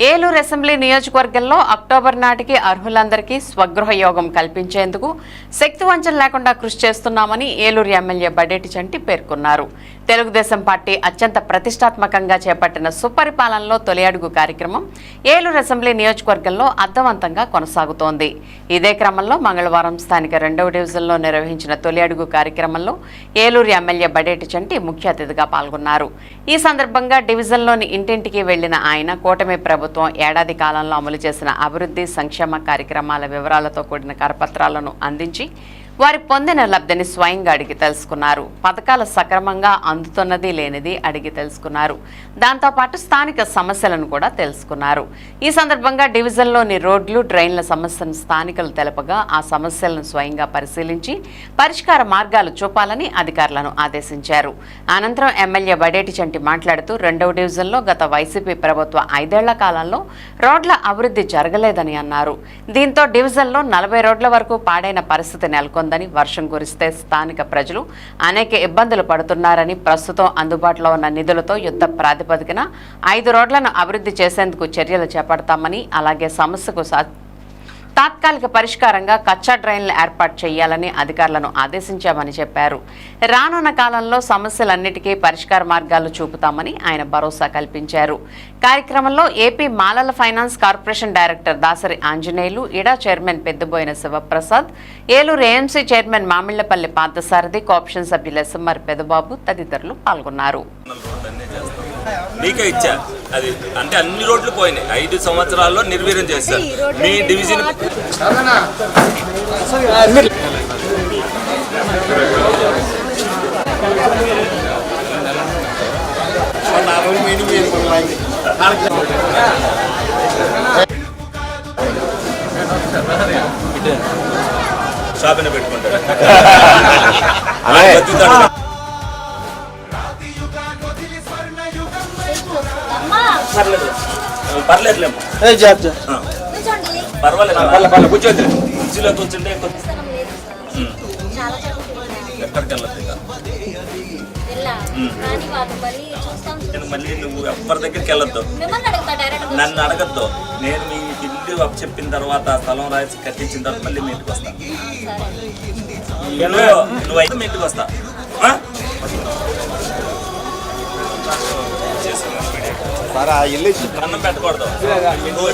Eluru assembly నియోజకవర్గంలో October నాటికి అర్హులందరికీ స్వగృహ యోగం కల్పించేందుకు శక్తి వంచన లేకుండా కృషి చేస్తున్నామని ఏలూరు ఎమ్మెల్యే బడేటి చంటి పేర్కొన్నారు. తెలుగుదేశం పార్టీ అత్యంత ప్రతిష్టాత్మకంగా చేపట్టిన సుపరిపాలనలో తొలి అడుగు కార్యక్రమం ఏలూరు అసెంబ్లీ నియోజకవర్గంలో అర్థవంతంగా కొనసాగుతోంది. ఇదే క్రమంలో మంగళవారం స్థానిక రెండవ డివిజన్లో నిర్వహించిన తొలి అడుగు కార్యక్రమంలో ఏలూరు ఎమ్మెల్యే బడేటి చంటి ముఖ్య అతిథిగా పాల్గొన్నారు. ఈ సందర్భంగా డివిజన్లోని ఇంటింటికి వెళ్ళిన ఆయన కూటమి ప్రభుత్వం ఏడాది కాలంలో అమలు చేసిన అభివృద్ధి సంక్షేమ కార్యక్రమాల వివరాలతో కూడిన కరపత్రాలను అందించి వారి పొందిన లబ్ధిని స్వయంగా అడిగి తెలుసుకున్నారు. పథకాలు సక్రమంగా అందుతున్నది లేనిది అడిగి తెలుసుకున్నారు. దాంతోపాటు స్థానిక సమస్యలను కూడా తెలుసుకున్నారు. ఈ సందర్భంగా డివిజన్లోని రోడ్లు డ్రైన్ల సమస్యను స్థానికులు తెలపగా ఆ సమస్యలను స్వయంగా పరిశీలించి పరిష్కార మార్గాలు చూపాలని అధికారులను ఆదేశించారు. అనంతరం ఎమ్మెల్యే బడేటి చంటి మాట్లాడుతూ రెండవ డివిజన్లో గత వైసీపీ ప్రభుత్వ ఐదేళ్ళ కాలంలో రోడ్ల అభివృద్ధి జరగలేదని అన్నారు. దీంతో డివిజన్లో నలభై రోడ్ల వరకు పాడైన పరిస్థితి నెలకొంది. ఉందని వర్షం కురిస్తే స్థానిక ప్రజలు అనేక ఇబ్బందులు పడుతున్నారని ప్రస్తుతం అందుబాటులో ఉన్న నిధులతో యుద్ధ ప్రాతిపదికన ఐదు రోడ్లను అభివృద్ధి చేసేందుకు చర్యలు చేపడతామని అలాగే సమస్యకు తాత్కాలిక పరిష్కారంగా కచ్చా డ్రైన్లు ఏర్పాటు చేయాలని అధికారులను ఆదేశించామని చెప్పారు. రానున్న కాలంలో సమస్యలన్నిటికీ పరిష్కార మార్గాలు చూపుతామని ఆయన భరోసా కల్పించారు. కార్యక్రమంలో ఏపీ మాలల finance corporation director Dasari Anjaneyulu ఇడా chairman Peddaboyina Sivaprasad Eluru AMC chairman Mamillapalli Parthasarathi cooption సభ్యులు ఎస్ఎంఆర్ పెదబాబు తదితరులు పాల్గొన్నారు. మీకే ఇచ్చా. అది అంటే అన్ని రోడ్లు పోయినాయి. ఐదు సంవత్సరాల్లో నిర్వీర్యం చేశారు మీ డివిజన్ షాపింగ్ పెట్టుకుంటారు పర్లేదు. పర్లేదులేమ్మా. పర్వాలేదు పర్లే పర్లే కూర్చోద్దు కుర్చీలో కూర్చుంటే. ఎక్కడికి వెళ్ళదు మళ్ళీ చూస్తాం నేను మళ్ళీ నువ్వు ఎవరి దగ్గరికి వెళ్ళొద్దు. నన్ను అడగద్దు. నేను మీ ఇల్లు చెప్పిన తర్వాత స్థలం రాసి కట్టించిన తర్వాత మళ్ళీ మీ ఇంటికి వస్తా. నువ్వు నువ్వైతే మీ ఇంటికి వస్తా. ఆ? సారా ఇల్లు అన్నం పెట్టకూడదు. నువ్వు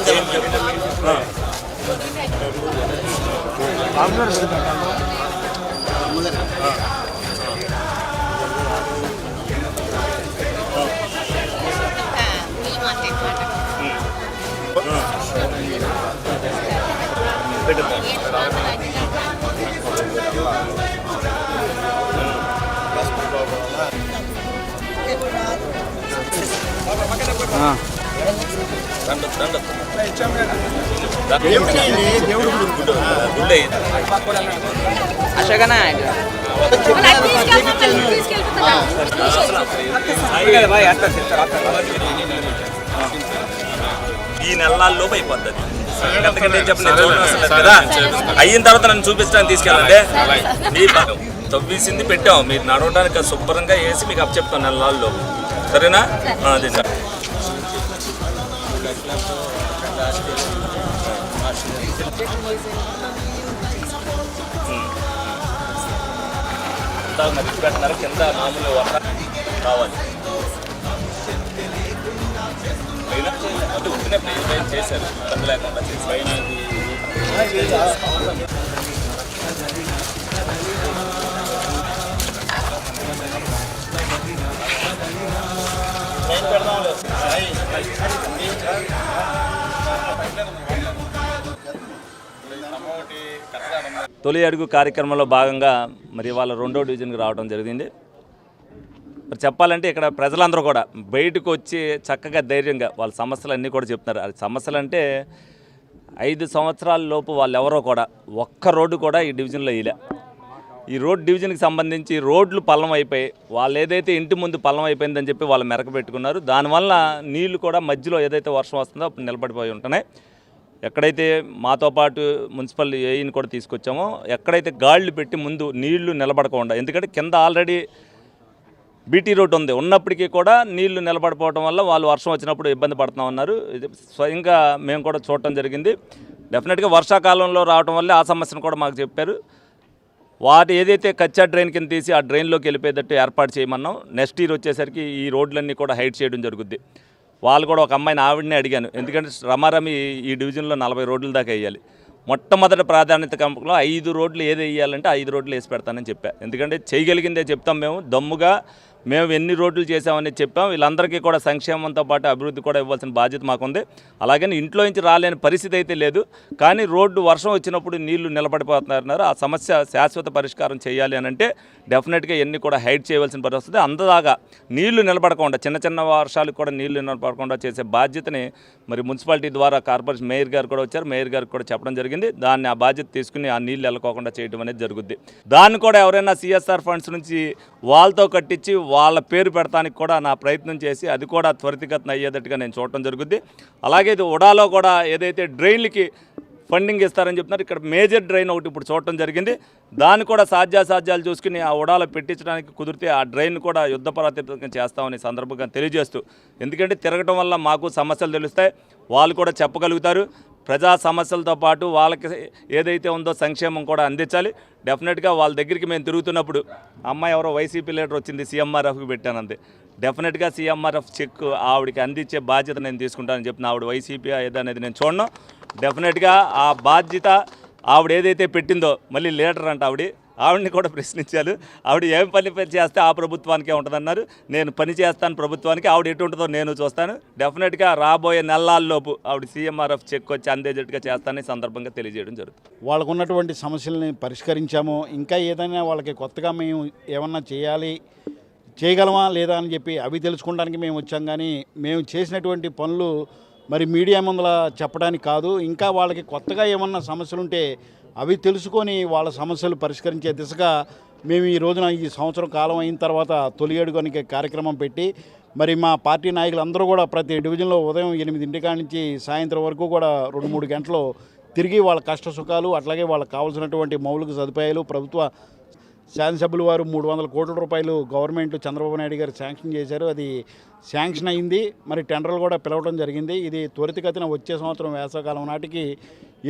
అశోకనా ఈ నెలల్లోపు అయిపోద్ది ఎందుకంటే చెప్పలేదు. కదా. అయిన తర్వాత నన్ను చూపించడానికి తీసుకెళ్ళండి మీ తవ్వేసింది పెట్టాం. మీరు నడవడానికి శుభ్రంగా వేసి మీకు అప్ నెలల్లో సరేనా? అదే సార్. అంతా మరి పెట్టినారు కింద మామూలు వర్ష కావాలి పైన అంటే ఉట్టిన ప్లేస్ చేశారు ఇబ్బంది లేకుండా చేసి పైన తొలి అడుగు కార్యక్రమంలో భాగంగా మరి వాళ్ళ రెండో డివిజన్కి రావడం జరిగింది. మరి చెప్పాలంటే ఇక్కడ ప్రజలందరూ కూడా బయటకు వచ్చి చక్కగా ధైర్యంగా వాళ్ళ సమస్యలు అన్నీ కూడా చెప్తున్నారు. అది సమస్యలు అంటే ఐదు సంవత్సరాల లోపు వాళ్ళెవరో కూడా ఒక్క రోడ్డు కూడా ఈ డివిజన్లో వేయలే. ఈ రోడ్ డివిజన్కి సంబంధించి రోడ్లు పల్లం అయిపోయి వాళ్ళు ఏదైతే ఇంటి ముందు పల్లం అయిపోయిందని చెప్పి వాళ్ళు మెరక పెట్టుకున్నారు. దానివల్ల నీళ్ళు కూడా మధ్యలో ఏదైతే వర్షం వస్తుందో అప్పుడు నిలబడిపోయి ఉంటున్నాయి. ఎక్కడైతే మాతో పాటు మున్సిపల్ ఏఈని కూడా తీసుకొచ్చామో ఎక్కడైతే గాళ్ళు పెట్టి ముందు నీళ్ళు నిలబడకుండా ఎందుకంటే కింద ఆల్రెడీ బీటీ రోడ్ ఉంది. ఉన్నప్పటికీ కూడా నీళ్ళు నిలబడిపోవడం వల్ల వాళ్ళు వర్షం వచ్చినప్పుడు ఇబ్బంది పడుతూ ఉన్నారు. ఇది స్వయంగా మేము కూడా చూడటం జరిగింది. డెఫినెట్గా వర్షాకాలంలో రావడం వల్ల ఆ సమస్యను కూడా మాకు చెప్పారు. వాటి ఏదైతే కచ్చా డ్రైన్ కింద తీసి ఆ డ్రైన్లోకి వెళ్ళిపోయేటట్టు ఏర్పాటు చేయమన్నాం. నెక్స్ట్ ఇయర్ వచ్చేసరికి ఈ రోడ్లన్నీ కూడా హైట్ చేయడం జరుగుద్ది. వాళ్ళు కూడా ఒక అమ్మాయిని ఆవిడనే అడిగాను. ఎందుకంటే రమారమి ఈ డివిజన్లో నలభై రోడ్ల దాకా వేయాలి. మొట్టమొదటి ప్రాధాన్యత కంపంలో ఐదు రోడ్లు ఏది వేయాలంటే ఐదు రోడ్లు వేసి పెడతానని చెప్పా. ఎందుకంటే చేయగలిగిందే చెప్తాం మేము. దమ్ముగా మేము ఎన్ని రోడ్లు చేసామని చెప్పాం. వీళ్ళందరికీ కూడా సంక్షేమంతో పాటు అభివృద్ధి కూడా ఇవ్వాల్సిన బాధ్యత మాకుంది. అలాగని ఇంట్లో నుంచి రాలేని పరిస్థితి అయితే లేదు. కానీ రోడ్డు వర్షం వచ్చినప్పుడు నీళ్ళు నిలబడిపోతున్నారు ఆ సమస్య శాశ్వత పరిష్కారం చేయాలి అని అంటే డెఫినెట్గా ఎన్ని కూడా హైట్ చేయవలసిన పరిస్థితి అందదాగా నీళ్ళు నిలబడకుండా చిన్న చిన్న వర్షాలకు కూడా నీళ్ళు నిలబడకుండా చేసే బాధ్యతని మరి మున్సిపాలిటీ ద్వారా కార్పొరేషన్ మేయర్ గారు కూడా వచ్చారు. మేయర్ గారికి కూడా చెప్పడం జరిగింది. దాన్ని ఆ బాధ్యత తీసుకుని ఆ నీళ్ళు వెళ్ళకోకుండా చేయడం అనేది జరుగుద్ది. దాన్ని కూడా ఎవరైనా సిఎస్ఆర్ ఫండ్స్ నుంచి వాళ్ళతో కట్టించి వాళ్ళ పేరు పెడతానికి కూడా నా ప్రయత్నం చేసి అది కూడా త్వరితగతిన అయ్యేటట్టుగా నేను చూడటం జరుగుద్ది. అలాగే ఇది ఉడాలో కూడా ఏదైతే డ్రైన్లకి ఫండింగ్ ఇస్తారని చెప్తున్నారు. ఇక్కడ మేజర్ డ్రైన్ ఒకటి ఇప్పుడు చూడటం జరిగింది. దాన్ని కూడా సాధ్యాసాధ్యాలు చూసుకుని ఆ ఉడాలు పెట్టించడానికి కుదిరితే ఆ డ్రైన్ కూడా యుద్ధ ప్రాతిపదికం చేస్తామని సందర్భంగా తెలియజేస్తూ ఎందుకంటే తిరగటం వల్ల మాకు సమస్యలు తెలుస్తాయి. వాళ్ళు కూడా చెప్పగలుగుతారు. ప్రజా సమస్యలతో పాటు వాళ్ళకి ఏదైతే ఉందో సంక్షేమం కూడా అందించాలి. డెఫినెట్గా వాళ్ళ దగ్గరికి మేము తిరుగుతున్నప్పుడు అమ్మాయి ఎవరో వైసీపీ లీడర్ వచ్చింది సీఎంఆర్ఎఫ్కి పెట్టానంది. డెఫినెట్గా సీఎంఆర్ఎఫ్ చెక్ ఆవిడకి అందించే బాధ్యత నేను తీసుకుంటానని చెప్పిన ఆవిడ వైసీపీ ఏదనేది నేను చూడను. డెఫినెట్గా ఆ బాధ్యత ఆవిడ ఏదైతే పెట్టిందో మళ్ళీ లీడర్ అంట ఆవిడ ఆవిడని కూడా ప్రశ్నించారు. ఆవిడ ఏం పని చేస్తే ఆ ప్రభుత్వానికే ఉంటుందన్నారు. నేను పని చేస్తాను ప్రభుత్వానికి ఆవిడ ఎటు ఉంటుందో నేను చూస్తాను. డెఫినెట్గా రాబోయే నెలల్లోపు ఆవిడ సీఎంఆర్ఎఫ్ చెక్ వచ్చి అందేటట్టుగా చేస్తానని సందర్భంగా తెలియజేయడం జరుగుతుంది. వాళ్ళకు ఉన్నటువంటి సమస్యల్ని పరిష్కరించాము. ఇంకా ఏదైనా వాళ్ళకి కొత్తగా మేము ఏమన్నా చేయాలి చేయగలమా లేదా అని చెప్పి అవి తెలుసుకోవడానికి మేము వచ్చాం. కానీ మేము చేసినటువంటి పనులు మరి మీడియా ముందల చెప్పడానికి కాదు ఇంకా వాళ్ళకి కొత్తగా ఏమన్నా సమస్యలు ఉంటే అవి తెలుసుకొని వాళ్ళ సమస్యలు పరిష్కరించే దిశగా మేము ఈ రోజున ఈ సంవత్సరం కాలం అయిన తర్వాత తొలి అడుగునికి కార్యక్రమం పెట్టి మరి మా పార్టీ నాయకులందరూ కూడా ప్రతి డివిజన్లో ఉదయం ఎనిమిదింటికాడ నుంచి సాయంత్రం వరకు కూడా రెండు మూడు గంటలు తిరిగి వాళ్ళ కష్ట సుఖాలు అట్లాగే వాళ్ళకి కావాల్సినటువంటి మౌలిక సదుపాయాలు ప్రభుత్వ శాసనసభ్యులు వారు మూడు వందల కోట్ల రూపాయలు గవర్నమెంట్ చంద్రబాబు నాయుడు గారు శాంక్షన్ చేశారు. అది శాంక్షన్ అయింది. మరి టెండర్లు కూడా పిలవడం జరిగింది. ఇది త్వరితగతిన వచ్చే సంవత్సరం వేసవకాలం నాటికి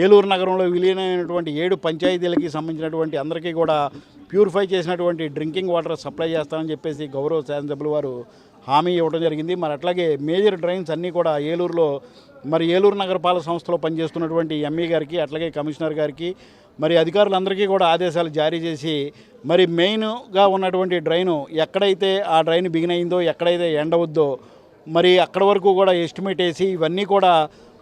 ఏలూరు నగరంలో విలీనమైనటువంటి ఏడు పంచాయతీలకి సంబంధించినటువంటి అందరికీ కూడా ప్యూరిఫై చేసినటువంటి డ్రింకింగ్ వాటర్ సప్లై చేస్తామని చెప్పేసి గౌరవ శాసనసభ్యులు వారు హామీ ఇవ్వడం జరిగింది. మరి అట్లాగే మేజర్ డ్రైన్స్ అన్నీ కూడా ఏలూరులో మరి ఏలూరు నగరపాలక సంస్థలో పనిచేస్తున్నటువంటి ఎంఈ గారికి అట్లాగే కమిషనర్ గారికి మరి అధికారులందరికీ కూడా ఆదేశాలు జారీ చేసి మరి మెయిన్గా ఉన్నటువంటి డ్రైను ఎక్కడైతే ఆ డ్రైన్ బిగిన్ అయిందో ఎక్కడైతే ఎండ వద్దో మరి అక్కడ వరకు కూడా ఎస్టిమేట్ వేసి ఇవన్నీ కూడా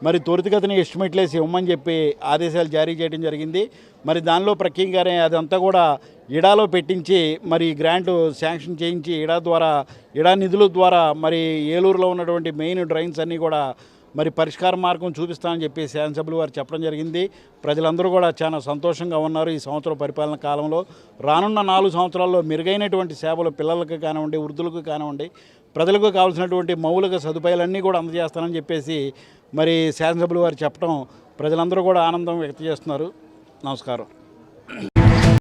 మరి త్వరితగతిన ఎస్టిమేట్లు వేసి ఇవ్వమని చెప్పి ఆదేశాలు జారీ చేయడం జరిగింది. మరి దానిలో ప్రఖ్యంగానే అదంతా కూడా ఇడాలో పెట్టించి మరి గ్రాంట్ శాంక్షన్ చేయించి ఇడా ద్వారా ఇడా నిధుల ద్వారా మరి ఏలూరులో ఉన్నటువంటి మెయిన్ డ్రైన్స్ అన్నీ కూడా మరి పరిష్కార మార్గం చూపిస్తానని చెప్పి శాసనసభ్యులు వారు చెప్పడం జరిగింది. ప్రజలందరూ కూడా చాలా సంతోషంగా ఉన్నారు ఈ సంవత్సరం పరిపాలన కాలంలో. రానున్న నాలుగు సంవత్సరాల్లో మెరుగైనటువంటి సేవలు పిల్లలకు కానివ్వండి వృద్ధులకు కానివ్వండి ప్రజలకు కావాల్సినటువంటి మౌలిక సదుపాయాలన్నీ కూడా అందజేస్తానని చెప్పేసి మరి శాసనసభ్యులు వారు చెప్పడం ప్రజలందరూ కూడా ఆనందం వ్యక్తం చేస్తున్నారు. నమస్కారం.